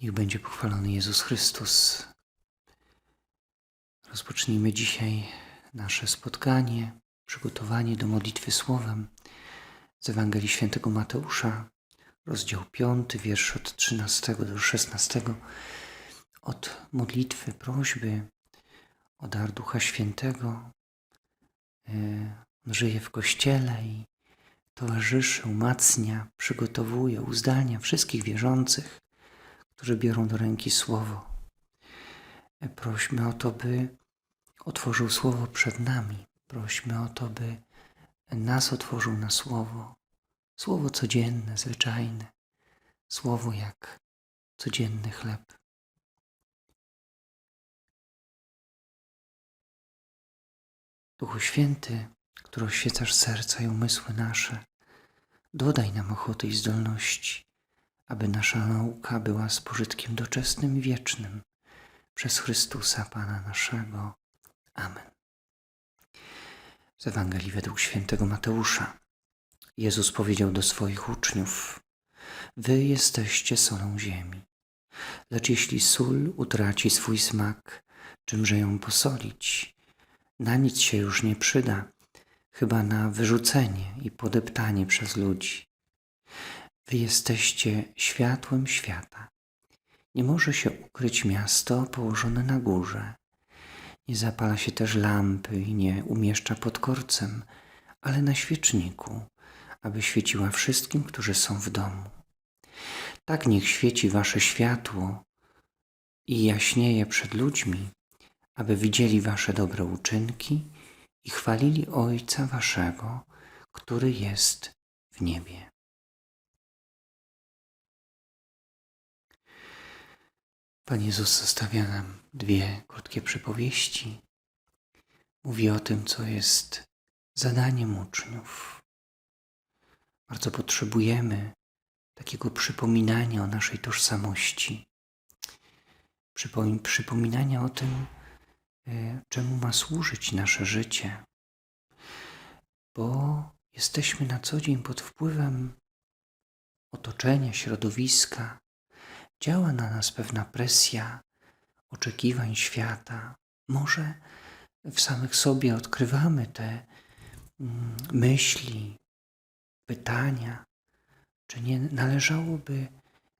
Niech będzie pochwalony Jezus Chrystus. Rozpocznijmy dzisiaj nasze spotkanie, przygotowanie do modlitwy słowem z Ewangelii Świętego Mateusza, rozdział 5, wiersz od 13 do 16. Od modlitwy, prośby o dar Ducha Świętego. E, On żyje w Kościele i towarzyszy, umacnia, przygotowuje, uzdalnia wszystkich wierzących, którzy biorą do ręki Słowo. Prośmy o to, by otworzył Słowo przed nami. Prośmy o to, by nas otworzył na Słowo. Słowo codzienne, zwyczajne. Słowo jak codzienny chleb. Duchu Święty, który oświecasz serca i umysły nasze, dodaj nam ochoty i zdolności, aby nasza nauka była z pożytkiem doczesnym i wiecznym przez Chrystusa Pana naszego. Amen. Z Ewangelii według świętego Mateusza. Jezus powiedział do swoich uczniów: Wy jesteście solą ziemi. Lecz jeśli sól utraci swój smak, czymże ją posolić? Na nic się już nie przyda, chyba na wyrzucenie i podeptanie przez ludzi. Wy jesteście światłem świata. Nie może się ukryć miasto położone na górze. Nie zapala się też lampy i nie umieszcza pod korcem, ale na świeczniku, aby świeciła wszystkim, którzy są w domu. Tak niech świeci wasze światło i jaśnieje przed ludźmi, aby widzieli wasze dobre uczynki i chwalili Ojca waszego, który jest w niebie. Pan Jezus zostawia nam dwie krótkie przypowieści. Mówi o tym, co jest zadaniem uczniów. Bardzo potrzebujemy takiego przypominania o naszej tożsamości, Przypom- przypominania o tym, e, czemu ma służyć nasze życie, bo jesteśmy na co dzień pod wpływem otoczenia, środowiska, działa na nas pewna presja oczekiwań świata. Może w samych sobie odkrywamy te mm, myśli, pytania, czy nie należałoby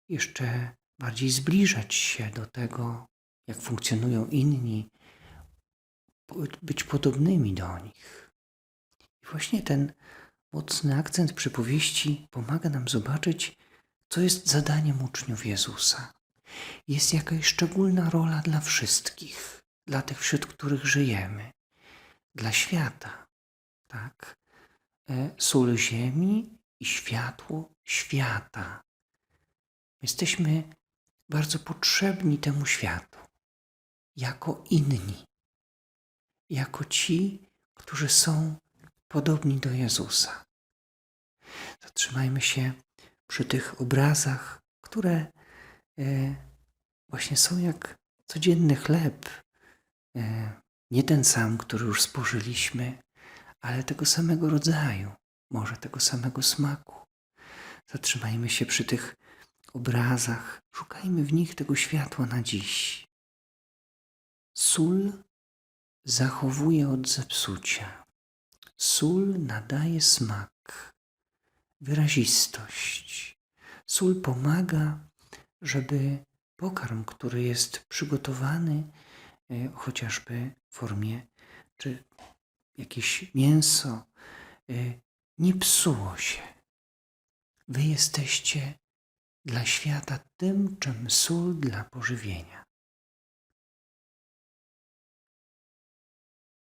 jeszcze bardziej zbliżać się do tego, jak funkcjonują inni, być podobnymi do nich. I właśnie ten mocny akcent przypowieści pomaga nam zobaczyć, co jest zadaniem uczniów Jezusa. Jest jakaś szczególna rola dla wszystkich, dla tych, wśród których żyjemy, dla świata. Tak? E, Sól ziemi i światło świata. Jesteśmy bardzo potrzebni temu światu, jako inni, jako ci, którzy są podobni do Jezusa. Zatrzymajmy się przy tych obrazach, które e, właśnie są jak codzienny chleb. E, nie ten sam, który już spożyliśmy, ale tego samego rodzaju, może tego samego smaku. Zatrzymajmy się przy tych obrazach, szukajmy w nich tego światła na dziś. Sól zachowuje od zepsucia. Sól nadaje smak, wyrazistość. Sól pomaga, żeby pokarm, który jest przygotowany e, chociażby w formie, czy jakieś mięso, e, nie psuło się. Wy jesteście dla świata tym, czym sól dla pożywienia.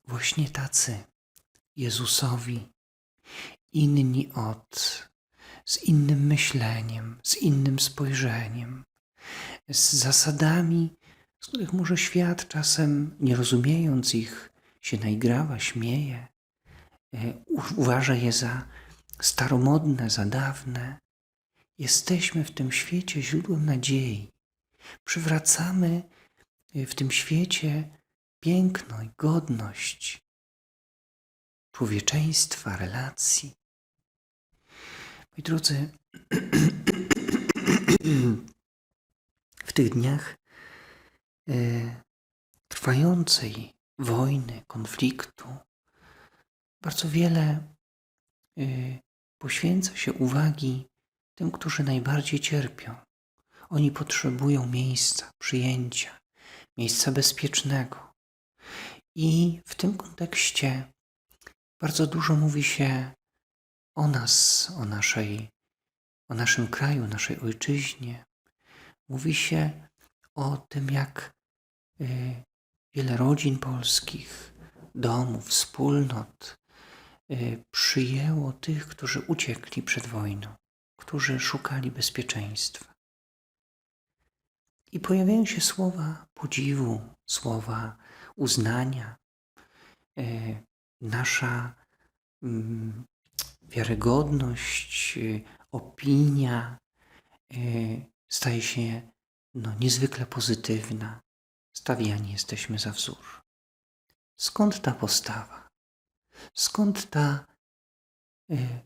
Właśnie tacy Jezusowi, inni od, z innym myśleniem, z innym spojrzeniem, z zasadami, z których może świat czasem, nie rozumiejąc ich, się naigrawa, śmieje, e, uważa je za staromodne, za dawne. Jesteśmy w tym świecie źródłem nadziei. Przywracamy e, w tym świecie piękno i godność człowieczeństwa, relacji. Moi drodzy, w tych dniach e, trwającej wojny, konfliktu, bardzo wiele e, poświęca się uwagi tym, którzy najbardziej cierpią. Oni potrzebują miejsca, przyjęcia, miejsca bezpiecznego. I w tym kontekście bardzo dużo mówi się o nas, o naszej, o naszym kraju, naszej ojczyźnie. Mówi się o tym, jak y, wiele rodzin polskich, domów, wspólnot y, przyjęło tych, którzy uciekli przed wojną, którzy szukali bezpieczeństwa. I pojawiają się słowa podziwu, słowa uznania. E, Nasza mm, wiarygodność, e, opinia e, staje się no, niezwykle pozytywna. Stawiani jesteśmy za wzór. Skąd ta postawa? Skąd ta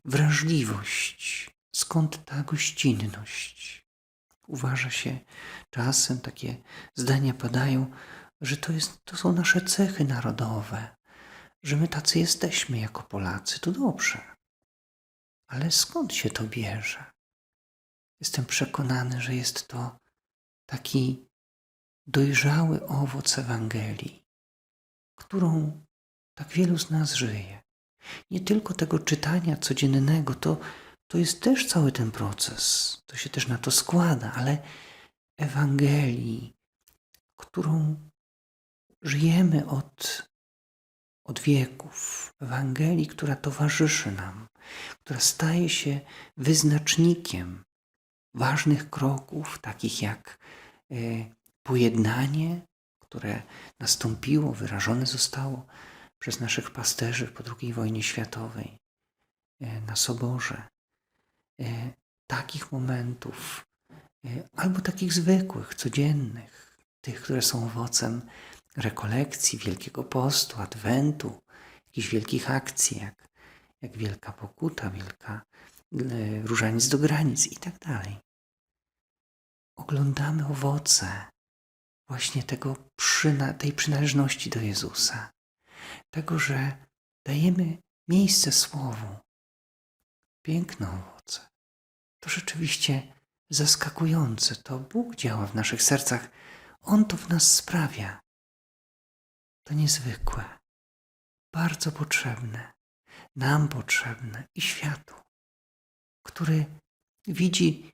wrażliwość? Skąd ta gościnność? Uważa się czasem, takie zdania padają, że to, jest, to są nasze cechy narodowe, że my tacy jesteśmy jako Polacy, to dobrze. Ale skąd się to bierze? Jestem przekonany, że jest to taki dojrzały owoc Ewangelii, którą tak wielu z nas żyje. Nie tylko tego czytania codziennego, to, to jest też cały ten proces, to się też na to składa, ale Ewangelii, którą żyjemy od, od wieków, Ewangelii, która towarzyszy nam, która staje się wyznacznikiem ważnych kroków, takich jak e, pojednanie, które nastąpiło, wyrażone zostało przez naszych pasterzy po II wojnie światowej e, na Soborze. E, takich momentów, albo takich zwykłych, codziennych, tych, które są owocem rekolekcji, Wielkiego Postu, Adwentu, jakichś wielkich akcji, jak, jak Wielka Pokuta, Wielka e, Różaniec do granic i tak dalej. Oglądamy owoce właśnie tego tej przynależności do Jezusa, tego, że dajemy miejsce Słowu. Piękne owoce. To rzeczywiście zaskakujące. To Bóg działa w naszych sercach. On to w nas sprawia to niezwykłe, bardzo potrzebne, nam potrzebne i światu, który widzi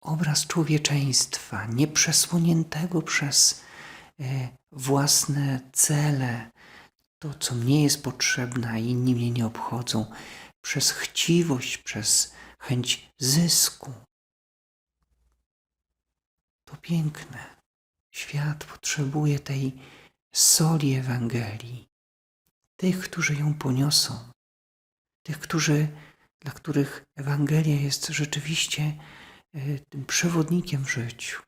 obraz człowieczeństwa nieprzesłoniętego przez e, własne cele, to co mnie jest potrzebne, a inni mnie nie obchodzą, przez chciwość, przez chęć zysku. To piękne. Świat potrzebuje tej soli Ewangelii, tych, którzy ją poniosą, tych, którzy, dla których Ewangelia jest rzeczywiście e, tym przewodnikiem w życiu.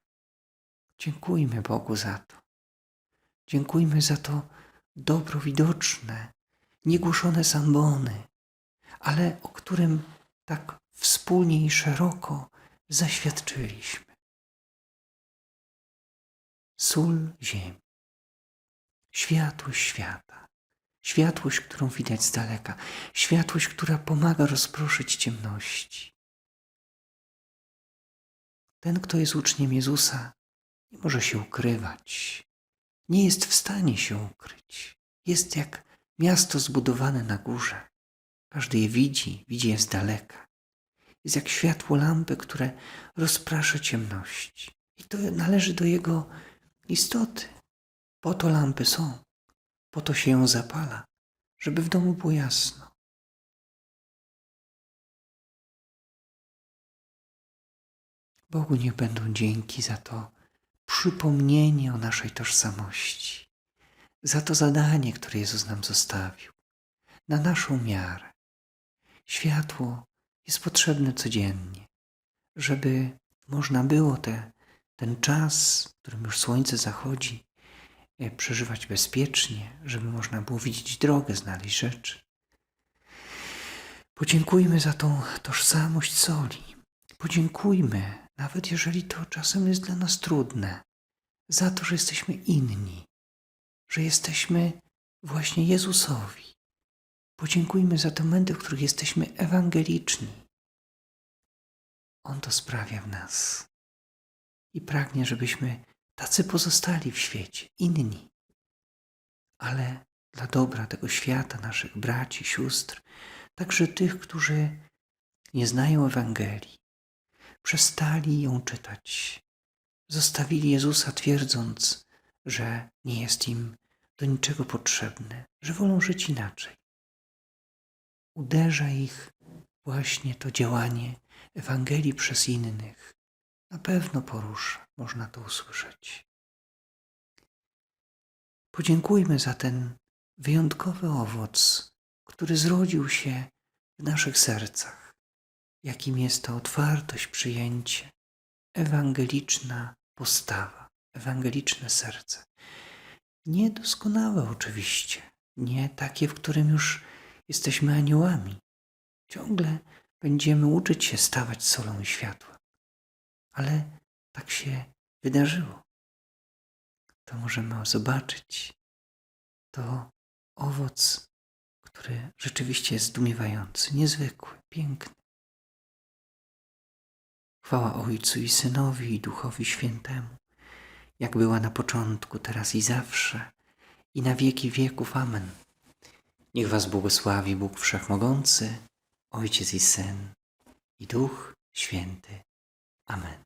Dziękujmy Bogu za to. Dziękujmy za to dobro widoczne, niegłuszone zambony, ale o którym tak wspólnie i szeroko zaświadczyliśmy. Sól ziemi światłość świata, światłość, którą widać z daleka, światłość, która pomaga rozproszyć ciemności. Ten, kto jest uczniem Jezusa, nie może się ukrywać, nie jest w stanie się ukryć. Jest jak miasto zbudowane na górze. Każdy je widzi, widzi je z daleka. Jest jak światło lampy, które rozprasza ciemności. I to należy do jego istoty. Po to lampy są, po to się ją zapala, żeby w domu było jasno. Bogu niech będą dzięki za to przypomnienie o naszej tożsamości, za to zadanie, które Jezus nam zostawił, na naszą miarę. Światło jest potrzebne codziennie, żeby można było te, ten czas, w którym już słońce zachodzi, przeżywać bezpiecznie, żeby można było widzieć drogę, znaleźć rzeczy. Podziękujmy za tą tożsamość soli. Podziękujmy nawet jeżeli to czasem jest dla nas trudne, za to, że jesteśmy inni, że jesteśmy właśnie Jezusowi. Podziękujmy za te momenty, w których jesteśmy ewangeliczni. On to sprawia w nas i pragnie, żebyśmy tacy pozostali w świecie, inni, ale dla dobra tego świata, naszych braci, sióstr, także tych, którzy nie znają Ewangelii, przestali ją czytać, zostawili Jezusa twierdząc, że nie jest im do niczego potrzebny, że wolą żyć inaczej. Uderza ich właśnie to działanie Ewangelii przez innych. Na pewno porusza, można to usłyszeć. Podziękujmy za ten wyjątkowy owoc, który zrodził się w naszych sercach, jakim jest ta otwartość, przyjęcie, ewangeliczna postawa, ewangeliczne serce. Niedoskonałe oczywiście, nie takie, w którym już jesteśmy aniołami. Ciągle będziemy uczyć się stawać solą i światłem. Ale tak się wydarzyło. To możemy zobaczyć. To owoc, który rzeczywiście jest zdumiewający, niezwykły, piękny. Chwała Ojcu i Synowi i Duchowi Świętemu, jak była na początku, teraz i zawsze, i na wieki wieków. Amen. Niech Was błogosławi Bóg Wszechmogący, Ojciec i Syn i Duch Święty. Amen.